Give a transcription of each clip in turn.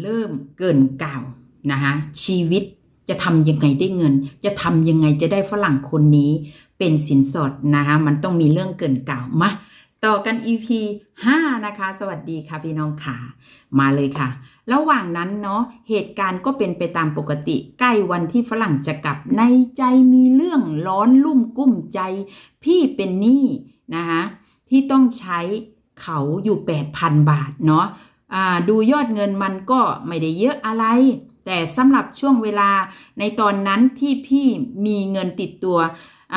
เริ่มเกินกล่าวนะคะชีวิตจะทำยังไงได้เงิน จะทำยังไงจะได้ฝรั่งคนนี้เป็นสินสอดนะคะมันต้องมีเรื่องเกินกล่าวมาต่อกัน EP 5 นะคะ สวัสดีค่ะพี่น้องค่ะมาเลยค่ะ ระหว่างนั้นเนาะเหตุการณ์ก็เป็นไปตามปกติ ใกล้วันที่ฝรั่งจะกลับในใจมีเรื่องร้อนลุ่มกุ้มใจ พี่เป็นหนี้นะคะที่ต้องใช้เขาอยู่ 8,000 บาทเนาะ ดูยอดเงินมันก็ไม่ได้เยอะอะไร แต่สำหรับช่วงเวลาในตอนนั้นที่พี่มีเงินติดตัว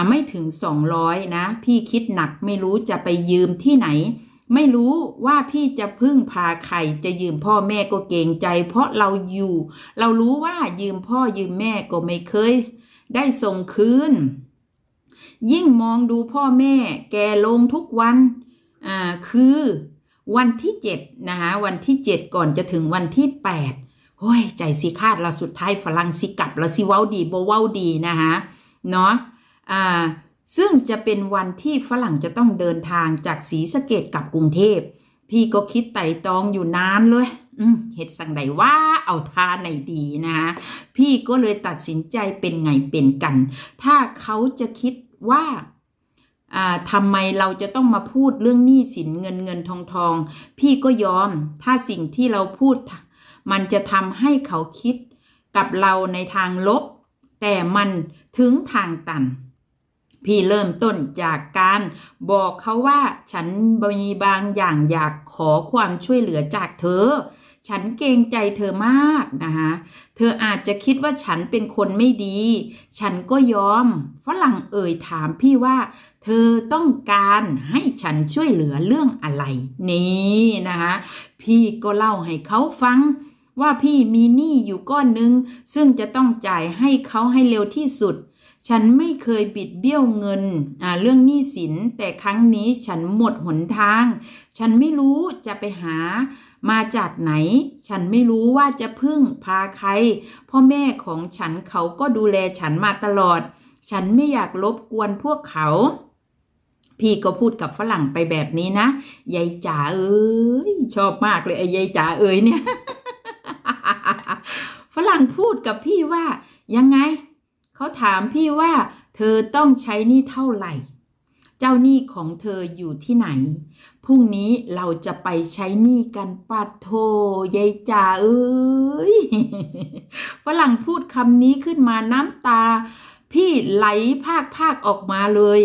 ไม่ถึง 200 นะ พี่คิดหนักไม่รู้จะไปยืมที่ไหน ไม่รู้ว่าพี่จะพึ่งพาใครจะยืมพ่อแม่ก็เกรงใจ เพราะเราอยู่ เรารู้ว่ายืมพ่อยืมแม่ก็ไม่เคย ได้ส่งคืน ยิ่งมองดูพ่อแม่ แกลงทุกวัน อ่า คือ วันที่เจ็ดนะคะวันที่เจ็ดก่อนจะถึงวันที่แปดโอ้ยใจสิคาดละสุดท้ายฝรั่งสิกลับละสิเว้าดีโบเว้าดีนะคะเนาะอ่าซึ่งจะเป็นวันที่ฝรั่งจะต้องเดินทางจากศรีสะเกดกลับกรุงเทพ พี่ก็คิดไต่ตองอยู่นานเลย อืมเฮ็ดสั่งใดว่าเอาท่าไหนดีนะคะพี่ก็เลยตัดสินใจเป็นไงเป็นกัน ถ้าเขาจะคิดว่า ทำไมเราจะต้องมาพูดเรื่องหนี้สินเงินเงินทองทอง พี่ก็ยอม ถ้าสิ่งที่เราพูด มันจะทำให้เขาคิดกับเราในทางลบ แต่มันถึงทางตัน พี่เริ่มต้นจากการบอกเขาว่าฉันมีบางอย่างอยากขอความช่วยเหลือจากเธอ ฉันเกรงใจเธอมากนะคะเธออาจจะคิดว่าฉันเป็นคนไม่ดี ฉันก็ยอม ฝรั่งเอ่ยถามพี่ว่า เธอต้องการให้ฉันช่วยเหลือเรื่องอะไร นี่นะคะพี่ก็เล่าให้เขาฟังว่าพี่มีหนี้อยู่ก้อนหนึ่งซึ่งจะต้องจ่ายให้เขาให้เร็วที่สุด ฉันไม่เคยบิดเบี้ยวเงินเรื่องหนี้สิน แต่ครั้งนี้ฉันหมดหนทาง ฉันไม่รู้จะไปหา มาจากไหน ฉันไม่รู้ว่าจะพึ่งพาใคร พ่อแม่ของฉันเขาก็ดูแลฉันมาตลอด ฉันไม่อยากรบกวนพวกเขา พี่ก็พูดกับฝรั่งไปแบบนี้นะ ยายจ๋าเอ้ยชอบมากเลยไอ้ยายจ๋าเอ้ยเนี่ย ฝรั่งพูดกับพี่ว่า ยังไง เขาถามพี่ว่า เธอต้องใช้นี้เท่าไหร่ เจ้าหนี้ของเธออยู่ที่ไหน พรุ่งนี้เราจะไปใช้หนี้กันปัดโทยายจ๋าเอ้ย ฝรั่งพูดคำนี้ขึ้นมาน้ำตา พี่ไหลภาคภาคออกมาเลย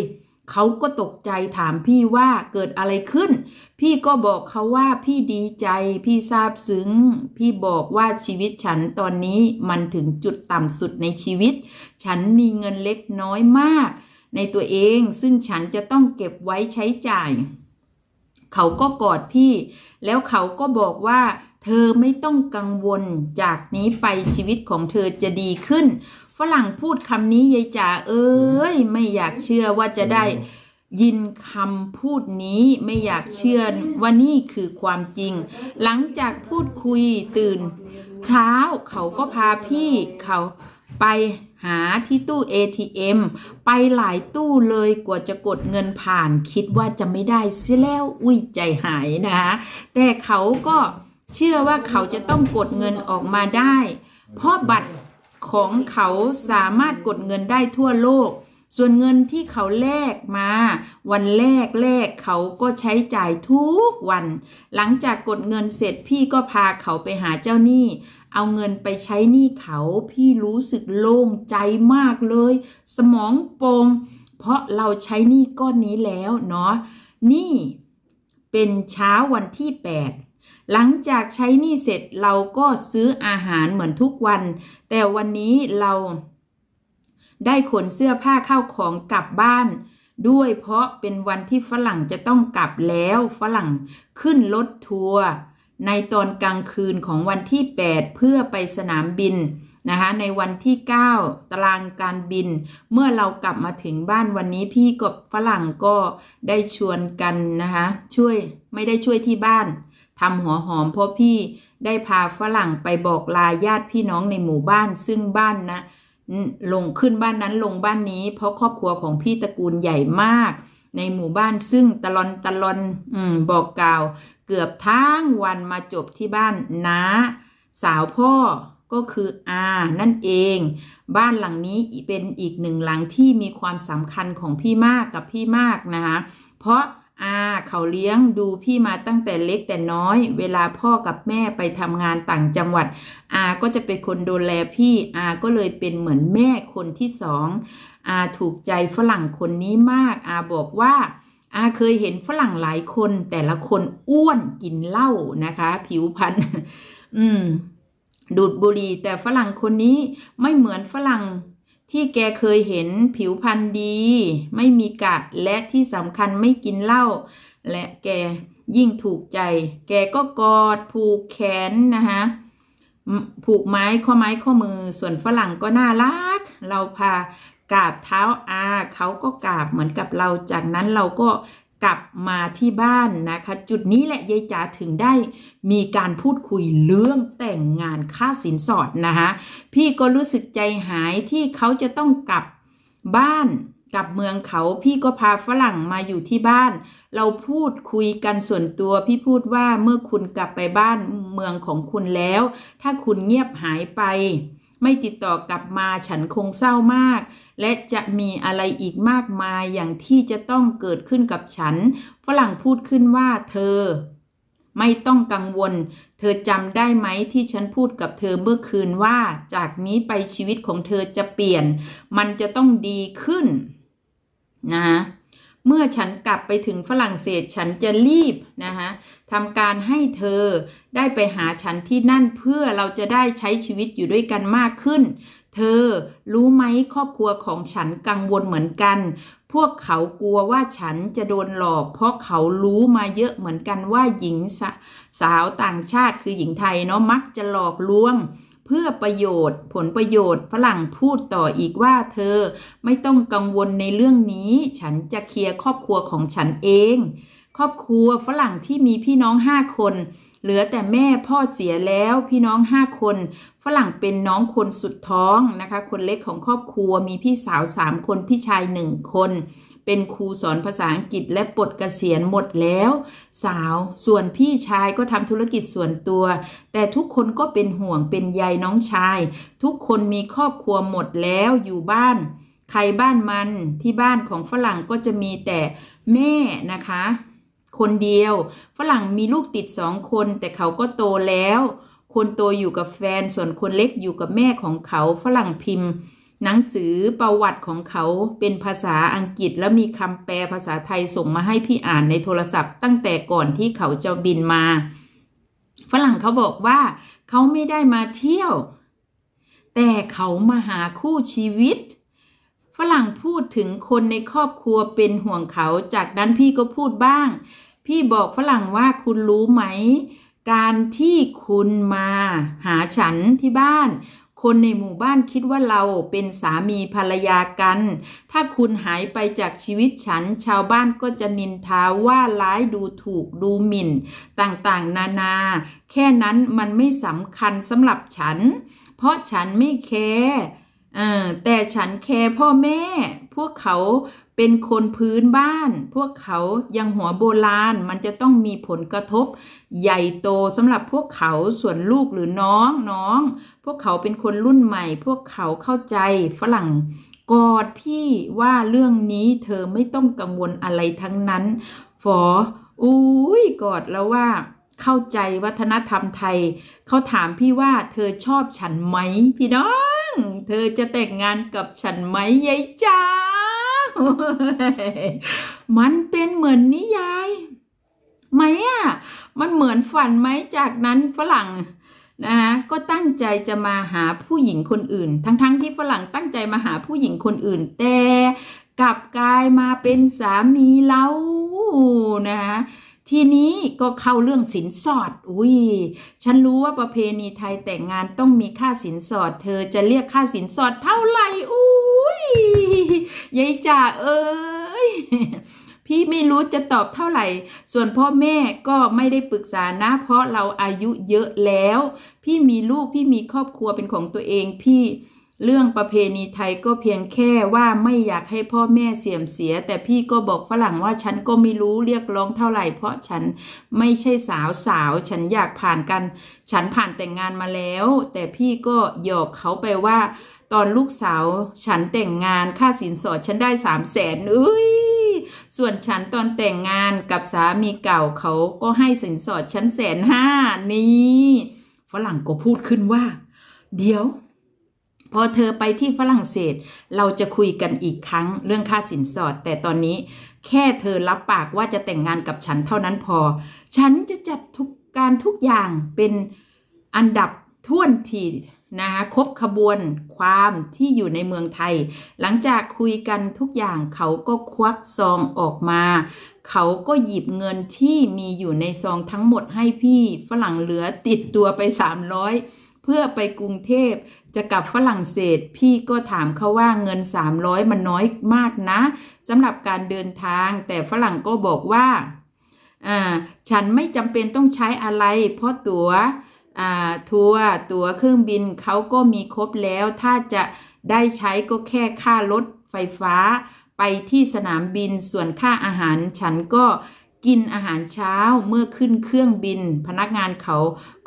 เขาก็ตกใจถามพี่ว่าเกิดอะไรขึ้น พี่ก็บอกเขาว่าพี่ดีใจ พี่ซาบซึ้ง พี่บอกว่าชีวิตฉันตอนนี้มันถึงจุดต่ำสุดในชีวิต ฉันมีเงินเล็กน้อยมาก ในตัวเองซึ่งฉันจะต้องเก็บไว้ใช้จ่าย เขาก็กอดพี่ แล้วเขาก็บอกว่า เธอไม่ต้องกังวลจากนี้ไปชีวิตของเธอจะดีขึ้น ฝรั่งพูดคำนี้ยายจ๋าเอ้ย ไม่อยากเชื่อว่าจะได้ยินคำพูดนี้ไม่อยากเชื่อว่านี่คือความจริง หลังจากพูดคุยตื่น เช้าเขาก็พาพี่เขาไป หาที่ตู้ ATM ไปหลายตู้เลยกว่าจะกดเงินผ่าน คิดว่าจะไม่ได้เสียแล้วอุ้ยใจหายนะคะแต่เขาก็เชื่อว่าเขาจะต้องกดเงินออกมาได้ เพราะบัตรของเขาสามารถกดเงินได้ทั่วโลก ส่วนเงินที่เขาแลกมา วันแรกแรกเขาก็ใช้จ่ายทุกวัน หลังจากกดเงินเสร็จพี่ก็พาเขาไปหาเจ้าหนี้ เอาเงินไปใช้หนี้เขาพี่รู้สึกโล่งใจมากเลย สมองโปร่งเพราะเราใช้หนี้ก้อนนี้แล้วเนาะนี่เป็นเช้าวันที่ 8 หลังจากใช้หนี้เสร็จเราก็ซื้ออาหารเหมือนทุกวัน แต่วันนี้เราได้ขนเสื้อผ้าเข้าของกลับบ้านด้วยเพราะเป็นวันที่ฝรั่งจะต้องกลับแล้วฝรั่งขึ้นรถทัวร์ ในตอนกลางคืนของวันที่ 8 เพื่อไปสนามบินนะคะในวันที่ 9 ตารางการบิน เมื่อเรากลับมาถึงบ้านวันนี้พี่กับฝรั่งก็ได้ชวนกันนะคะช่วยไม่ได้ช่วยที่บ้านทำหัวหอมเพราะพี่ได้พาฝรั่งไปบอกลาญาติพี่น้องในหมู่บ้านซึ่งบ้านนะลงขึ้นบ้านนั้นลงบ้านนี้ เพราะครอบครัวของพี่ตระกูลใหญ่มาก ในหมู่บ้านซึ่งตลอนตลอนอบอกกล่าว เกือบทั้งวันมาจบที่บ้านน้า สาวพ่อก็คืออานั่นเอง บ้านหลังนี้เป็นอีกหนึ่งหลังที่มีความสำคัญของพี่มากกับพี่มากนะคะเพราะอาเขาเลี้ยงดูพี่มาตั้งแต่เล็กแต่น้อย เวลาพ่อกับแม่ไปทำงานต่างจังหวัด อาก็จะเป็นคนดูแลพี่ อาก็เลยเป็นเหมือนแม่คนที่สองอาถูกใจฝรั่งคนนี้มาก อาบอกว่า อาเคยเห็นฝรั่งหลายคนแต่ละคนอ้วนกินเหล้านะคะ ผิวพรรณอืม ดูดบุหรี่แต่ฝรั่งคนนี้ไม่เหมือนฝรั่งที่แกเคยเห็นผิวพรรณดี ไม่มีกัดและที่สำคัญไม่กินเหล้าและแกยิ่งถูกใจ แกก็กอดผูกแขนนะคะผูกไม้ข้อไม้ข้อมือส่วนฝรั่งก็น่ารัก เราพา กราบเท้าอาเขาก็กราบเหมือนกับเราจากนั้นเราก็กลับมาที่บ้านนะคะ จุดนี้แหละยายจ๋าถึงได้มีการพูดคุยเรื่องแต่งงานค่าสินสอดนะคะพี่ก็รู้สึกใจหายที่เขาจะต้องกลับบ้านกลับเมืองเขาพี่ก็พาฝรั่งมาอยู่ที่บ้าน เราพูดคุยกันส่วนตัวพี่พูดว่าเมื่อคุณกลับไปบ้านเมืองของคุณแล้ว ถ้าคุณเงียบหายไป ไม่ติดต่อกลับมาฉันคงเศร้ามาก และจะมีอะไรอีกมากมายอย่างที่จะต้องเกิดขึ้นกับฉัน ฝรั่งพูดขึ้นว่าเธอ ไม่ต้องกังวล เธอจำได้ไหมที่ฉันพูดกับเธอเมื่อคืนว่า จากนี้ไปชีวิตของเธอจะเปลี่ยน มันจะต้องดีขึ้นนะเมื่อฉันกลับไปถึงฝรั่งเศสฉันจะรีบนะคะทำการให้เธอได้ไปหาฉันที่นั่นเพื่อเราจะได้ใช้ชีวิตอยู่ด้วยกันมากขึ้น เธอรู้ไหมครอบครัวของฉันกังวลเหมือนกัน พวกเขากลัวว่าฉันจะโดนหลอก เพราะเขารู้มาเยอะเหมือนกันว่าหญิงสาสาวต่างชาติคือหญิงไทยเนาะมักจะหลอกลวง เพื่อประโยชน์ ผลประโยชน์ฝรั่งพูดต่ออีกว่า เธอไม่ต้องกังวลในเรื่องนี้ ฉันจะเคลียร์ครอบครัวของฉันเอง ครอบครัวฝรั่งที่มีพี่น้องห้าคน เหลือแต่แม่พ่อเสียแล้วพี่น้องห้าคน ฝรั่งเป็นน้องคนสุดท้องนะคะ คนเล็กของครอบครัวมีพี่สาวสามคนพี่ชายหนึ่งคน เป็นครูสอนภาษาอังกฤษและปลดเกษียณหมดแล้ว สาวส่วนพี่ชายก็ทำธุรกิจส่วนตัว แต่ทุกคนก็เป็นห่วงเป็นใยน้องชาย ทุกคนมีครอบครัวหมดแล้วอยู่บ้าน ใครบ้านมันที่บ้านของฝรั่งก็จะมีแต่แม่นะคะ คนเดียว ฝรั่งมีลูกติดสองคน แต่เขาก็โตแล้ว คนโตอยู่กับแฟนส่วนคนเล็กอยู่กับแม่ของเขา ฝรั่งพิมพ์ หนังสือประวัติของเขาเป็นภาษาอังกฤษแล้วมีคำแปลภาษาไทยส่งมาให้พี่อ่านในโทรศัพท์ตั้งแต่ก่อนที่เขาจะบินมา ฝรั่งเขาบอกว่าเขาไม่ได้มาเที่ยว แต่เขามาหาคู่ชีวิตฝรั่งพูดถึงคนในครอบครัวเป็นห่วงเขา จากนั้นพี่ก็พูดบ้าง พี่บอกฝรั่งว่าคุณรู้ไหม การที่คุณมาหาฉันที่บ้าน คนในหมู่บ้านคิดว่าเราเป็นสามีภรรยากัน ถ้าคุณหายไปจากชีวิตฉัน ชาวบ้านก็จะนินทาว่าร้ายดูถูกดูหมิ่น ต่างๆ นานา แค่นั้นมันไม่สำคัญสำหรับฉัน เพราะฉันไม่แคร์แต่ฉันแคร์พ่อแม่ พวกเขา เป็นคนพื้นบ้าน พวกเขายังหัวโบราณ มันจะต้องมีผลกระทบ ใหญ่โตสำหรับพวกเขาส่วนลูกหรือน้องน้อง พวกเขาเป็นคนรุ่นใหม่ พวกเขาเข้าใจฝรั่งกอดพี่ว่าเรื่องนี้เธอไม่ต้องกังวลอะไรทั้งนั้น ฝออุ้ยกอดแล้วว่า เข้าใจวัฒนธรรมไทย เขาถามพี่ว่าเธอชอบฉันไหม พี่น้อง เธอจะแต่งงานกับฉันไหมยายจ้า มันเป็นเหมือนนิยายไหมอะ มันเหมือนฝันไหมจากนั้นฝรั่งนะคะก็ตั้งใจจะมาหาผู้หญิงคนอื่น ทั้งๆทที่ฝรั่งตั้งใจมาหาผู้หญิงคนอื่น แต่กลับกลายมาเป็นสามีเรานะคะ ทีนี้ก็เข้าเรื่องสินสอด อุ้ย ฉันรู้ว่าประเพณีไทยแต่งงานต้องมีค่าสินสอด เธอจะเรียกค่าสินสอดเท่าไหร่ อุ้ยยายจ่าเอ้ย พี่ไม่รู้จะตอบเท่าไหร่ ส่วนพ่อแม่ก็ไม่ได้ปรึกษานะ เพราะเราอายุเยอะแล้ว พี่มีลูก พี่มีครอบครัวเป็นของตัวเอง พี่ เรื่องประเพณีไทยก็เพียงแค่ว่าไม่อยากให้พ่อแม่เสียมเสีย แต่พี่ก็บอกฝรั่งว่าฉันก็ไม่รู้เรียกร้องเท่าไหร่ เพราะฉันไม่ใช่สาวสาวฉันอยากผ่านกัน ฉันผ่านแต่งงานมาแล้ว แต่พี่ก็หยอกเขาไปว่า ตอนลูกสาวฉันแต่งงานค่าสินสอดฉันได้สามแสนเอ้ยส่วนฉันตอนแต่งงานกับสามีเก่าเขาก็ให้สินสอดฉันแสนห้านี่ฝรั่งก็พูดขึ้นว่า เดี๋ยว พอเธอไปที่ฝรั่งเศส เราจะคุยกันอีกครั้งเรื่องค่าสินสอด แต่ตอนนี้แค่เธอรับปากว่าจะแต่งงานกับฉันเท่านั้นพอ ฉันจะจัดทุกการทุกอย่างเป็นอันดับท่วนทีนะคะครบขบวนความที่อยู่ในเมืองไทย หลังจากคุยกันทุกอย่างเขาก็ควักซองออกมา เขาก็หยิบเงินที่มีอยู่ในซองทั้งหมดให้พี่ฝรั่งเหลือติดตัวไป300 เพื่อไปกรุงเทพจะกลับฝรั่งเศส พี่ก็ถามเขาว่าเงิน 300 มันน้อยมากนะสำหรับการเดินทาง แต่ฝรั่งก็บอกว่าฉันไม่จำเป็นต้องใช้อะไร เพราะตั๋วทัวร์ตั๋วเครื่องบินเขาก็มีครบแล้ว ถ้าจะได้ใช้ก็แค่ค่ารถไฟฟ้า ไปที่สนามบินส่วนค่าอาหาร ฉันก็กินอาหารเช้าเมื่อขึ้นเครื่องบิน พนักงานเขา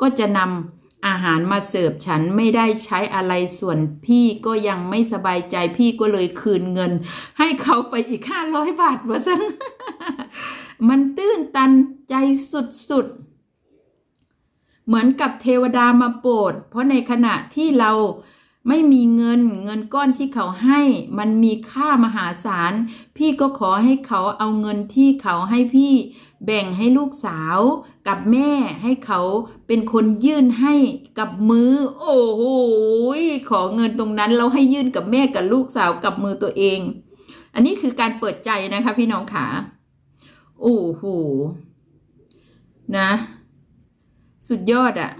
ก็จะนำ อาหารมาเสิร์ฟฉันไม่ได้ใช้อะไรส่วนพี่ก็ยังไม่สบายใจพี่ก็เลยคืนเงิน ให้เขาไปอีกห้าร้อยบาทวะซันมันตื้นตันใจสุดๆ เหมือนกับเทวดามาโปรดเพราะในขณะที่เรา ไม่มีเงินเงินก้อนที่เขาให้มันมีค่ามหาศาล พี่ก็ขอให้เขาเอาเงินที่เขาให้พี่แบ่งให้ลูกสาวกับแม่ให้เขาเป็นคนยื่นให้กับมือ โอ้โหขอเงินตรงนั้นเราให้ยื่นกับแม่กับลูกสาวกับมือตัวเอง อันนี้คือการเปิดใจนะคะ พี่น้องขาโอ้โหนะ สุดยอดอะ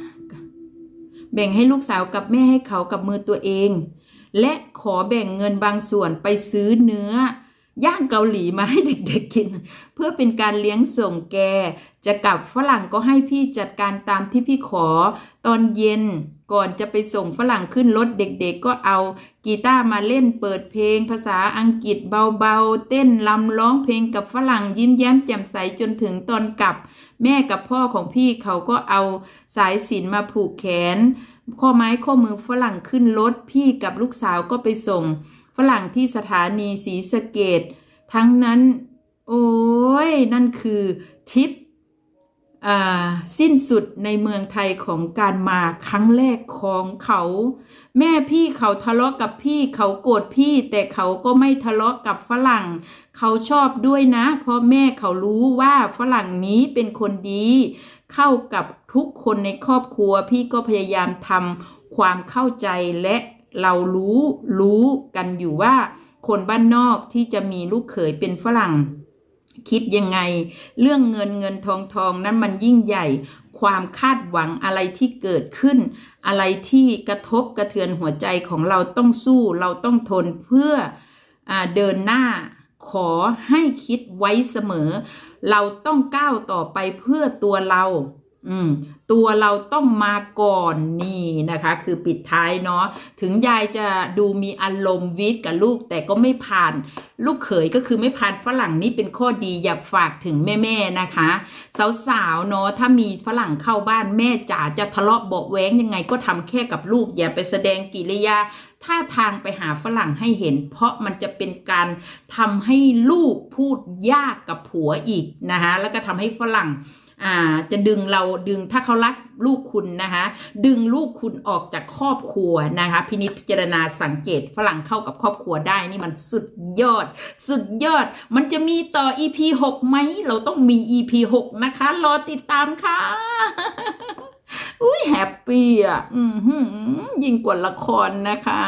แบ่งให้ลูกสาวกับแม่ให้เขากับมือตัวเอง และขอแบ่งเงินบางส่วนไปซื้อเนื้อย่างเกาหลีมาให้เด็กๆกิน เพื่อเป็นการเลี้ยงส่งแก จะกลับฝรั่งก็ให้พี่จัดการตามที่พี่ขอ ตอนเย็นก่อนจะไปส่งฝรั่งขึ้นรถเด็กๆก็เอากีตาร์มาเล่นเปิดเพลง ภาษาอังกฤษเบาๆ เต้นลำร้องเพลงกับฝรั่งยิ้มแย้มแจ่มใสจนถึงตอนกลับ แม่กับพ่อของพี่เขาก็เอาสายสินมาผูกแขน ข้อไม้ข้อมือฝรั่งขึ้นรถพี่กับลูกสาวก็ไปส่ง ฝรั่งที่สถานีศรีสะเกดทั้งนั้น โอ้ยนั่นคือทริป สิ้นสุดในเมืองไทยของการมาครั้งแรกของเขา แม่พี่เขาทะเลาะกับพี่เขาโกรธพี่ แต่เขาก็ไม่ทะเลาะกับฝรั่ง เขาชอบด้วยนะ เพราะแม่เขารู้ว่าฝรั่งนี้เป็นคนดี เข้ากับทุกคนในครอบครัว พี่ก็พยายามทำความเข้าใจและเรารู้รู้กันอยู่ว่า คนบ้านนอกที่จะมีลูกเขยเป็นฝรั่ง คิดยังไง เรื่องเงินเงินทองทองนั้นมันยิ่งใหญ่ ความคาดหวังอะไรที่เกิดขึ้น อะไรที่กระทบกระเทือนหัวใจของเราต้องสู้ เราต้องทนเพื่ออเดินหน้าขอให้คิดไว้เสมอ เราต้องก้าวต่อไปเพื่อตัวเรา อืมตัวเราต้องมาก่อนนี่นะคะ คือปิดท้ายเนาะถึงยายจะดูมีอารมณ์วิทย์กับลูก แต่ก็ไม่ผ่าน ลูกเขยก็คือไม่ผ่านฝรั่งนี่เป็นข้อดีอยากฝากถึงแม่ๆนะคะ สาวๆเนาะถ้ามีฝรั่งเข้าบ้านแม่จ๋าจะทะเลาะเบาะแว้งยังไงก็ทำแค่กับลูก อย่าไปแสดงกิริยาท่าทางไปหาฝรั่งให้เห็น เพราะมันจะเป็นการทำให้ลูกพูดยากกับผัวอีกนะคะแล้วก็ทำให้ฝรั่ง อ่าจะดึงเราดึงถ้าเขารักลูกคุณนะคะดึงลูกคุณออกจากครอบครัวนะคะพินิจพิจารณาสังเกตฝรั่งเข้ากับครอบครัวได้นี่มันสุดยอด สุดยอด มันจะมีต่อ EP 6ไหมเราต้องมี EP 6นะคะ รอติดตามค่ะอุ้ยแฮปปี้อะ อืมยิ่งกว่าละครนะคะ